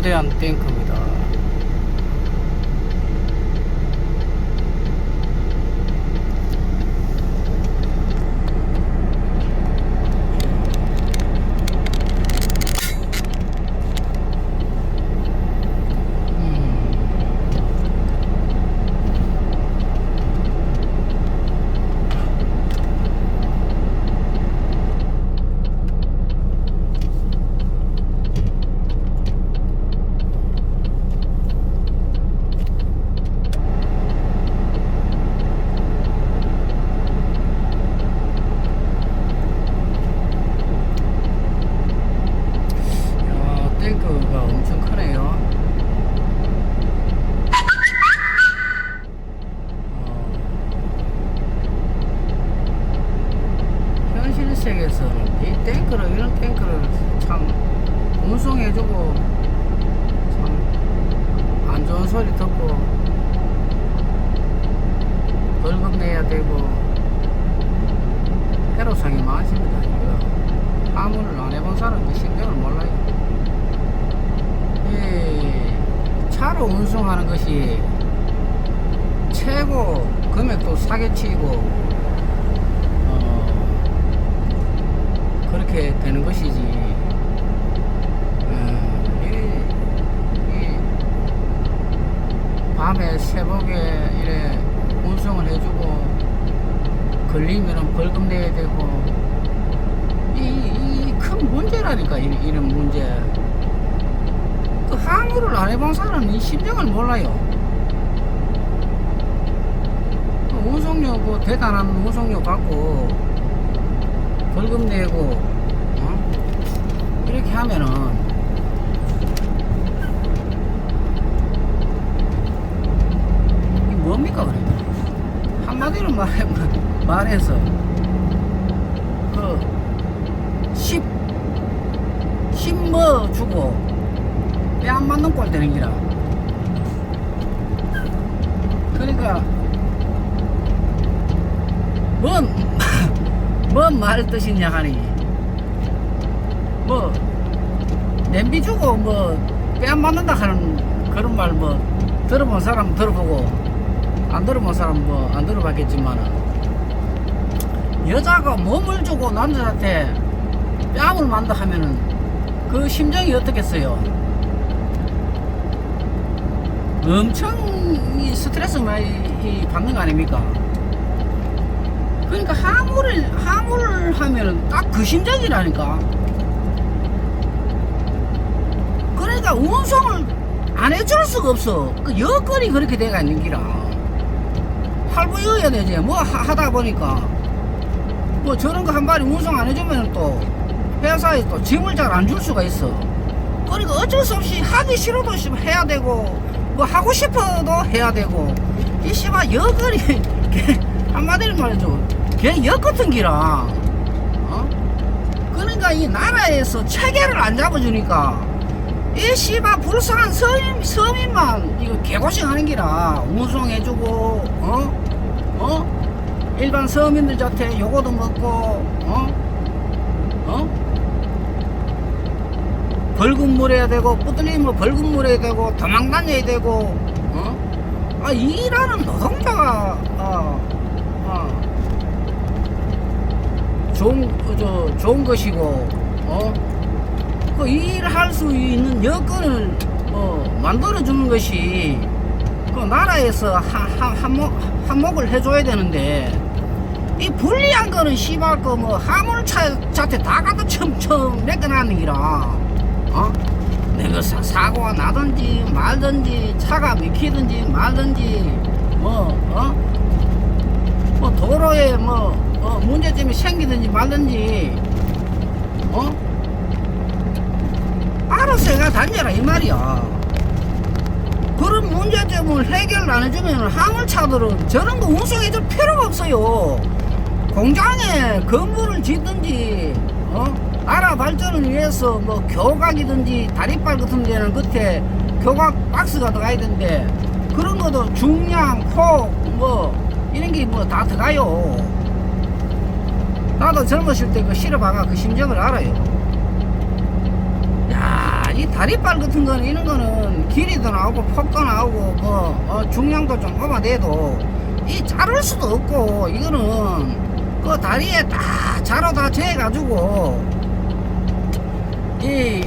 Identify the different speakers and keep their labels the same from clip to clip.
Speaker 1: 거대한 탱크입니다. 야, 탱크가 엄청 크네요. 세계에서는 이 탱크를 이런 탱크를 참 운송해주고 참 안 좋은 소리 듣고 벌금 내야 되고 해로상이 많습니다. 이거 화물을 안 해본 사람은 신경을 몰라요. 이 차로 운송하는 것이 최고 금액도 싸게 치고 어, 그렇게 되는 것이지. 어, 이, 이 밤에 새벽에 이래 운송을 해주고 걸리면 벌금 내야 되고 이큰 문제라니까 이, 이런 문제 그 항우를 안 해본 사람은 이 심정을 몰라요 그 운송료 그 대단한 운송료 받고 벌금 내고 어? 이렇게 하면은 이 뭡니까 그래? 한마디로 말해, 말해서 그 10, 10뭐 주고 배안 맞는 꼴 되는 기라. 그러니까 뭔, 뭔 말 뜻이냐 하니? 뭐 냄비 주고 뭐배안 맞는다 하는 그런 말 뭐 들어본 사람 들어보고 안 들어본 사람 뭐 안 들어봤겠지만은 여자가 몸을 주고 남자한테 뺨을 만다 하면은 그 심정이 어떻겠어요? 엄청 이 스트레스 많이 이 받는 거 아닙니까? 그러니까 하물을 하물을 하면은 딱 그 심정이라니까. 그러니까 운송을 안 해줄 수가 없어. 그 여건이 그렇게 돼가 있는 기라. 할부여야 되지. 뭐 하- 하다 보니까 뭐 저런 거 한 마리 운송 안 해주면 또 회사에 또 짐을 잘 안 줄 수가 있어. 그러니까 어쩔 수 없이 하기 싫어도 씨 해야 되고 뭐 하고 싶어도 해야 되고 이 씨발 여건이 걔 한마디로 말해줘 걔역 같은 기라 어? 그러니까 이 나라에서 체계를 안 잡아주니까 이 씨발 불쌍한 서민, 서민만 이거 개고생하는 기라 운송해주고 어? 어? 일반 서민들 자태 요거도 먹고 어? 어? 벌금 물어야 되고 뿌들리면 벌금 물어야 되고 도망 다녀야 되고 어? 아 일하는 노동자가 어, 어, 좋은 그, 저, 좋은 것이고 어? 그 일할 수 있는 여건을 어, 만들어 주는 것이 그 나라에서 한, 한, 한몫, 한몫을 해줘야 되는데 이 불리한 거는 씨발 그뭐 화물차 자체 다 갖다 첨첨 내겨놨는 기라 어? 내가 사, 사고가 나든지 말든지 차가 미키든지 말든지 뭐 어? 뭐 도로에 뭐 어, 문제점이 생기든지 말든지 어? 알아서 해가 다녀라 이 말이야 그런 문제점을 해결 안 해주면 화물차들은 저런 거 운송해줄 필요가 없어요 공장에 건물을 짓든지 어? 나라 발전을 위해서 뭐 교각이든지 다리발 같은 데는 끝에 교각 박스가 들어가야 되는데 그런 것도 중량, 폭, 뭐 이런 게 뭐 다 들어가요. 나도 젊었을 때 그 실어봐가 그 심정을 알아요. 야, 이 다리발 같은 거는 이런 거는 길이도 나오고 폭도 나오고 뭐 어, 중량도 좀 오바돼도 이 자를 수도 없고 이거는 그 다리에 다 자로 다 재가지고 이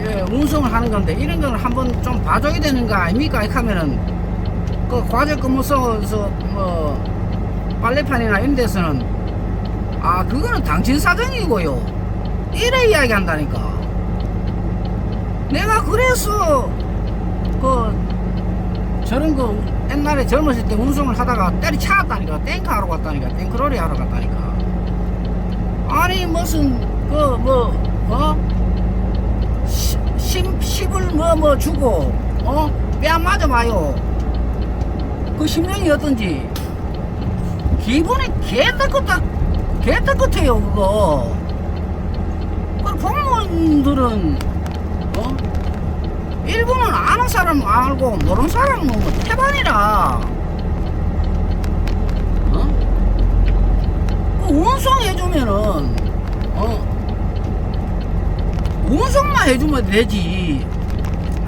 Speaker 1: 예, 운송을 하는 건데 이런 거는 한번 좀 봐줘야 되는 거 아닙니까? 이렇게 하면은 그 과제 근무소에서 뭐 빨래판이나 이런 데서는 아 그거는 당신 사정이고요 이래 이야기한다니까 내가 그래서 그 저런 거 옛날에 젊었을 때 운송을 하다가 때리 차갔다니까 탱크 하러 갔다니까 탱크로리 하러 갔다니까 아니 무슨 그 뭐 어? 심, 십을 뭐 뭐 주고 어? 뺨 맞아봐요 그 심령이 어떤지 기분이 개떡같다 개떡같아요 그거 그 공무원들은 어? 일본은 아는 사람 알고 모르는 사람은 뭐 태반이라 어? 그 운송 해주면은 어? 운송만 해주면 되지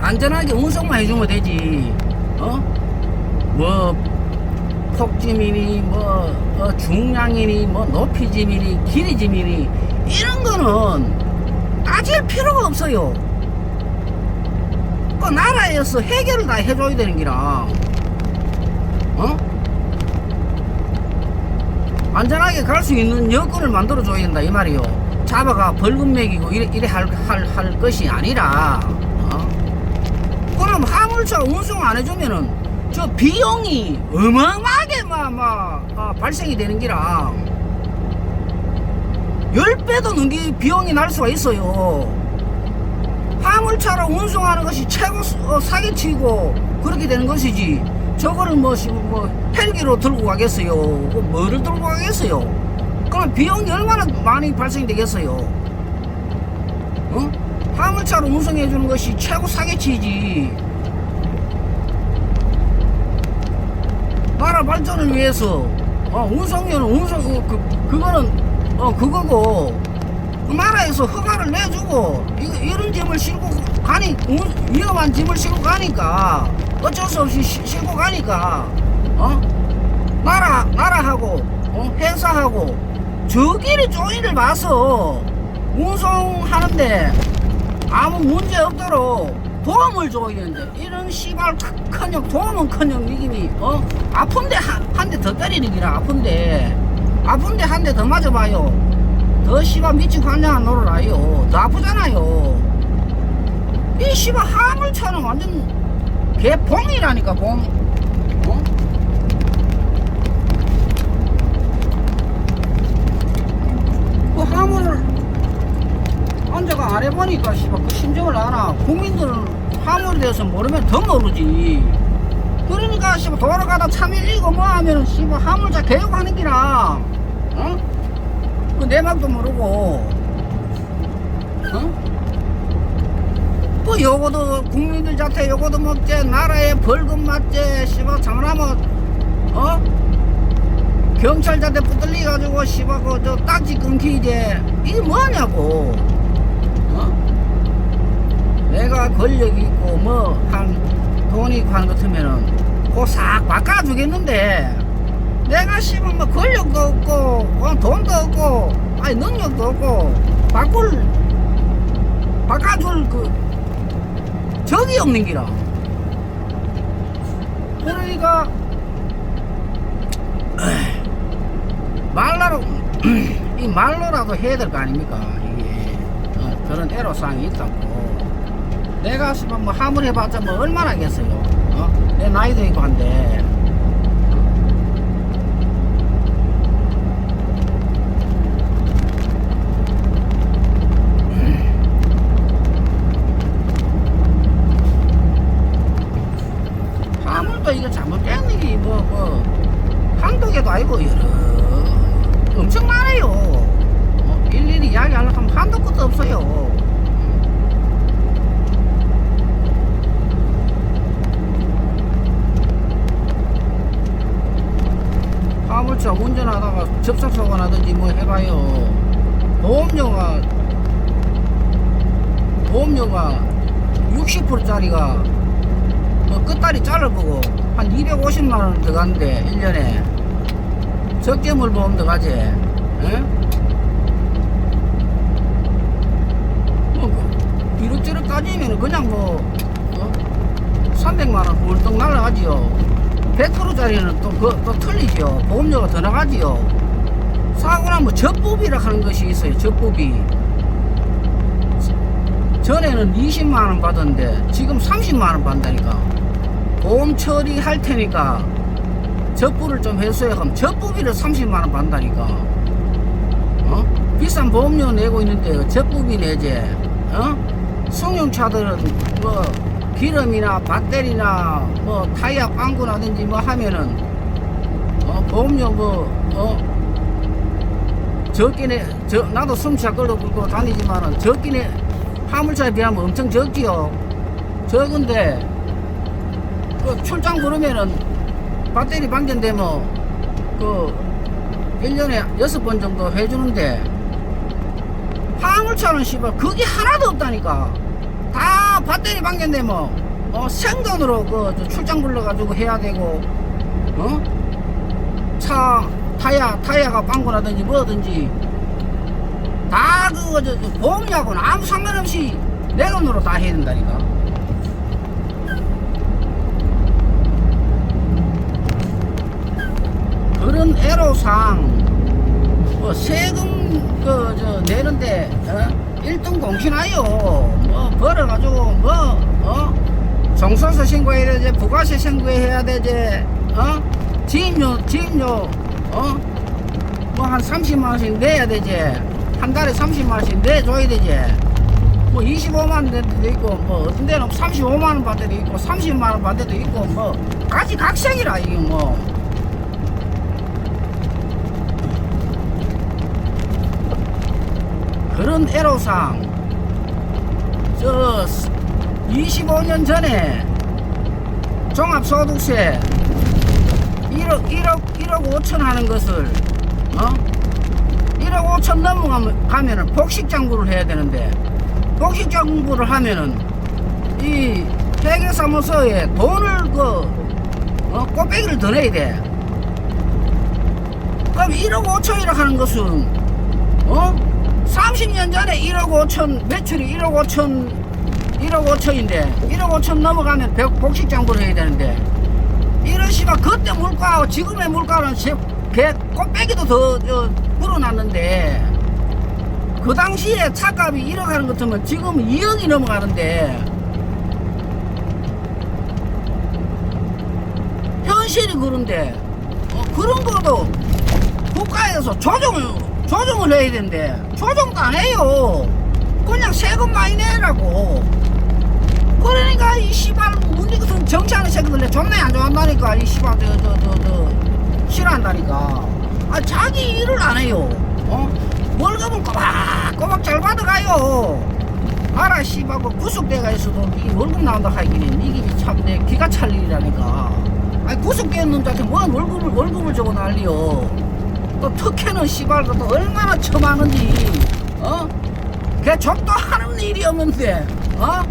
Speaker 1: 안전하게 운송만 해주면 되지 어? 뭐 폭짐이니 뭐 어, 중량이니 뭐 높이짐이니 길이짐이니 이런 거는 따질 필요가 없어요 그 나라에서 해결을 다 해줘야 되는 기라 어? 안전하게 갈 수 있는 여건을 만들어 줘야 된다 이 말이요 잡아가 벌금 매기고 이래, 이래 할, 할, 할 것이 아니라 어? 그럼 화물차 운송 안 해주면은 저 비용이 어마어마하게 막, 막 아, 발생이 되는 기라 10배도 넘게 비용이 날 수가 있어요 화물차로 운송하는 것이 최고 스- 어, 사기치고 그렇게 되는 것이지. 저거를 뭐, 시- 뭐 헬기로 들고 가겠어요? 뭐 뭐를 들고 가겠어요? 그럼 비용이 얼마나 많이 발생되겠어요? 어? 화물차로 운송해 주는 것이 최고 사기치지. 나라 발전을 위해서 어, 운송료는 운송 어, 그, 그거는 어 그거고 그 나라에서 허가를 내주고 이거, 이런 짐을 싣고 가니 운- 위험한 짐을 싣고 가니까 어쩔 수 없이 시- 싣고 가니까 어? 나라 나라하고 어? 회사하고 저끼리 조인을 봐서 운송하는데 아무 문제 없도록 도움을 줘야 되는데 이런 씨발 크- 큰형 도움은 큰형 이김이 어? 아픈데 한 대 더 때리는 기라 아픈데. 아픈데 한 대 더 맞아봐요 더 씨발 미친 환장한 노를 아요. 더 아프잖아요. 이 씨발 화물차는 완전 개봉이라니까 봉. 어? 그 화물을 앉아가 안 해보니까 씨발 그 심정을 알아. 국민들은 화물에 대해서 모르면 더 모르지. 그러니까 씨발 돌아가다 차 밀리고 뭐 하면은 씨발 화물차 개혁하는 기라. 어? 그 내막도 모르고 어? 그 요거도 국민들 자태 요거도 먹제 나라에 벌금 맞제 씨발 장난하면 어? 경찰자한테 붙들리 가지고 씨발 그저 딱지 끊기 이제 이게 뭐냐고 어? 내가 권력이 있고 뭐 한 돈이 있고 같으면은 그싹 바꿔주겠는데 내가 씨발 뭐 권력도 없고 어, 돈도 아니 능력도 없고 바꿀 바꿔줄 그 적이 없는 기라. 그러니까 말로로 이 말로라도 해야 될 거 아닙니까? 이게 어, 그런 애로사항이 있다고. 내가 뭐 함을 해봤자 뭐 얼마나 하겠어요? 어? 내 나이도 있고 한데 화물도 이거 잘못된 일이 뭐, 뭐, 한두 개도 아니고, 여러, 엄청 많아요. 어, 일일이 이야기하려고 하면 한도 끝도 없어요. 자동차 운전하다가 접촉사고 나든지 뭐 해봐요 보험료가 보험료가 60%짜리가 뭐 끝다리 잘라보고 한 250만 원 들어가는데 1년에. 적재물 보험 들어가지? 에? 뭐 그, 이렇저렇 따지면 그냥 뭐 어? 300만 원 훌떡 날라가지요. 100%짜리는 또, 그, 또 틀리죠 보험료가 더 나가지요. 사고 나면 접보비라 하는 것이 있어요 접보비 전에는 20만 원 받았는데 지금 30만 원 받다니까 보험 처리할 테니까 접부를 좀 해줘야 하면 접부비를 30만 원 받다니까 어? 비싼 보험료 내고 있는데 접부비 내지 어? 승용차들은 뭐 기름이나 배터리나 뭐 타이어 빵꾸 나든지 뭐 하면은 어? 보험료 뭐 어? 적긴 해 저, 나도 승차 끌어 끌고 다니지만은 적긴 해 화물차에 비하면 엄청 적지요. 적은데 그 출장 부르면은 배터리 방전되면 그 1년에 여섯 번 정도 해주는데 화물차는 씨발 그게 하나도 없다니까. 다 배터리 방전되면 어 생돈으로 그저 출장 불러가지고 해야 되고 어 차 타이어 타이어가 빵꾸 나든지 뭐든지 다 그거 저, 저 보험료하고는 아무 상관없이 내 돈으로 다 해야 된다니까. 그런 애로상 뭐 세금 그 저 내는데 어? 1등 공신하요 뭐 벌어가지고 뭐어? 정서서 신고해야 되지 부가세 신고해야 되지 어? 지임료 지임료 어 뭐 한 30만 원씩 내야 되지. 한 달에 30만 원씩 내줘야 되지. 뭐 25만 원 받을 때도 있고 뭐 어떤 데는 35만 원 받을 때도 있고 30만 원 받을 때도 있고 뭐 가지 각색이라 이게 뭐 그런 애로상 저 25년 전에 종합소득세 1억 1억 1억 5천 하는 것을 어? 1억 5천 넘어가면 가면은 복식장부를 해야 되는데 복식장부를 하면은 이 회계사무소에 돈을 그 어, 꼬빼기를 더 내야 돼. 그럼 1억 5천이라 하는 것은 어? 30년 전에 1억 5천 매출이 1억 5천 1억 5천인데 1억 5천 넘어가면 백- 복식장부를 해야 되는데 이런 씨가 그때 물가하고 지금의 물가는 제, 개 꽃배기도 더 저, 불어났는데 그 당시에 차값이 1억 하는 것 같으면 지금 2억이 넘어가는데 현실이 그런데 어, 그런 것도 국가에서 조정을 조정을 해야 되는데 조정도 안 해요. 그냥 세금 많이 내라고. 그러니까 이 씨발 우리 같은 정치하는 새끼들 존나 안 좋아한다니까 이 씨발 저저저 저. 싫어한다니까. 아 자기 일을 안 해요. 어? 월급을 꼬박꼬박 잘 받아가요. 알아 씨발 그 구속대가 있어도 이 월급 나온다 하기는 이게 참 내 기가 찰 일이라니까. 아니 구속된 놈한테 뭔 월급을 월급을 주고 난리요 또 특혜는 씨발 또 얼마나 처하는지 어? 걔 족도 하는 일이 없는데 어?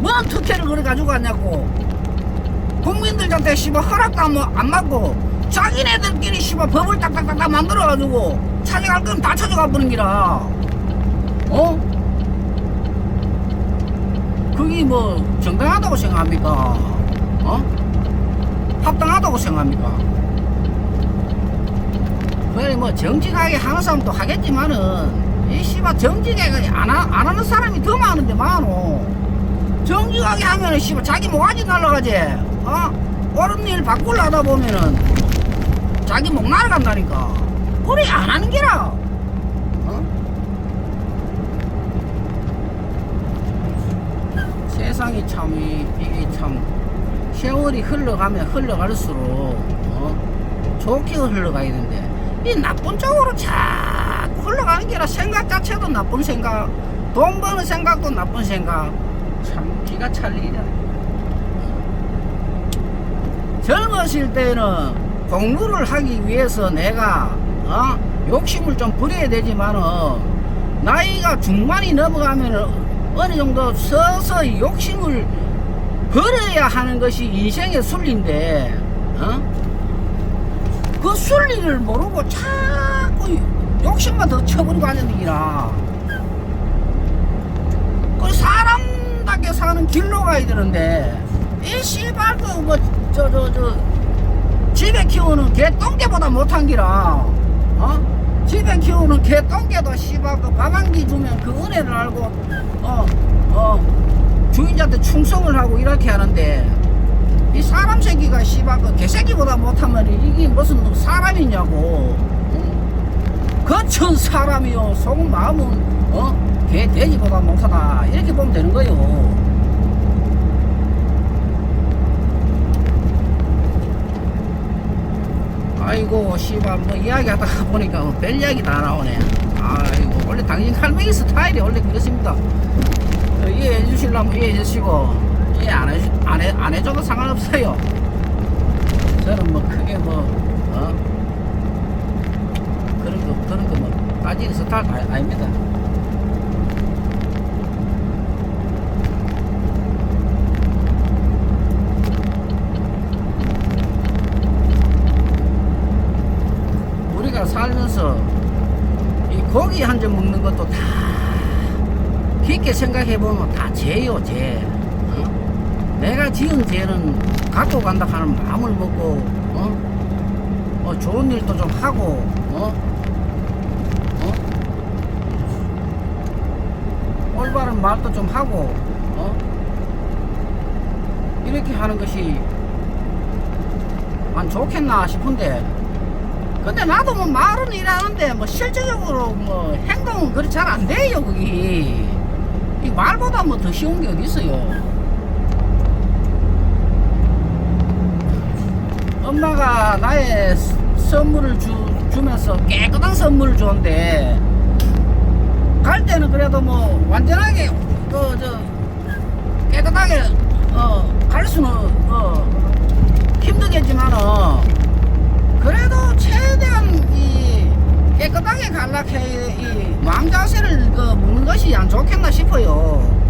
Speaker 1: 뭔 특혜를 그래 가지고 왔냐고 국민들한테 씨발 허락도 안, 받고 자기네들끼리 씨발 법을 딱딱딱딱 만들어 가지고 찾아갈 건 다 찾아가 버린 기라 어? 그게 뭐 정당하다고 생각합니까? 어? 합당하다고 생각합니까? 그래 뭐 정직하게 하는 사람도 하겠지만은 이 씨발 정직하게 안, 하, 안 하는 사람이 더 많은데 많어 정직하게 하면은 씨발 자기 목아지 날라가지 어? 옳은 일 바꾸려 하다 보면은 자기 목 날아간다니까 그래 안 하는 게라 어? 세상이 참 이, 이게 참 세월이 흘러가면 흘러갈수록 어? 좋게 흘러가야 되는데 이 나쁜 쪽으로 자꾸 흘러가는 게라 생각 자체도 나쁜 생각 돈 버는 생각도 나쁜 생각 참 기가 찰 일이야 젊었을 때는 공부를 하기 위해서 내가 어? 욕심을 좀 부려야 되지만은 나이가 중반이 넘어가면 어느 정도 서서히 욕심을 버려야 하는 것이 인생의 순리인데 어? 그 순리를 모르고 자꾸 욕심만 더 쳐버리고 앉아다니라 그 사람답게 사는 길로 가야 되는데 이 씨발 그뭐저 저 저 집에 키우는 개 똥개보다 못한 기라 어? 집에 키우는 개 똥개도 씨발 그 밥 한 끼 주면 그 은혜를 알고 어 어, 주인한테 충성을 하고 이렇게 하는데 이 사람 새끼가 씨발 그 개새끼보다 못하면 이게 무슨 사람이냐고. 어? 거친 사람이요. 속 마음은 어? 개 돼지보다 못하다. 이렇게 보면 되는 거요. 아이고 씨발 뭐 이야기하다가 보니까 뭐 별 이야기 다 나오네. 아이고 원래 당신 칼뱅이 스타일이 원래 그렇습니다. 어, 이해해 주시려면 이해해 주시고 이해 안, 해, 안, 해, 안 해줘도 상관없어요 저는 뭐 크게 뭐 어? 그런 거 그런 거 뭐 따지는 스타일 아, 아닙니다 우리가 살면서 이 고기 한 점 먹는 것도 다 깊게 생각해 보면 다 죄요 죄. 어? 내가 지은 죄는 갖고 간다 하는 마음을 먹고 어? 어, 좋은 일도 좀 하고 어? 어? 올바른 말도 좀 하고 어? 이렇게 하는 것이 안 좋겠나 싶은데 근데 나도 뭐 말은 일하는데 뭐 실질적으로 뭐 행동은 그리 잘안 돼요 거기 이 말보다 뭐 더 쉬운 게 어디 있어요 엄마가 나의 스- 선물을 주, 주면서 깨끗한 선물을 줬는데 갈 때는 그래도 뭐 완전하게 그저 깨끗하게 어갈 수는 어 힘들겠지만은 그래도 최대한 이 깨끗하게 갈락해 이 왕자세를 그 먹는 것이 안 좋겠나 싶어요.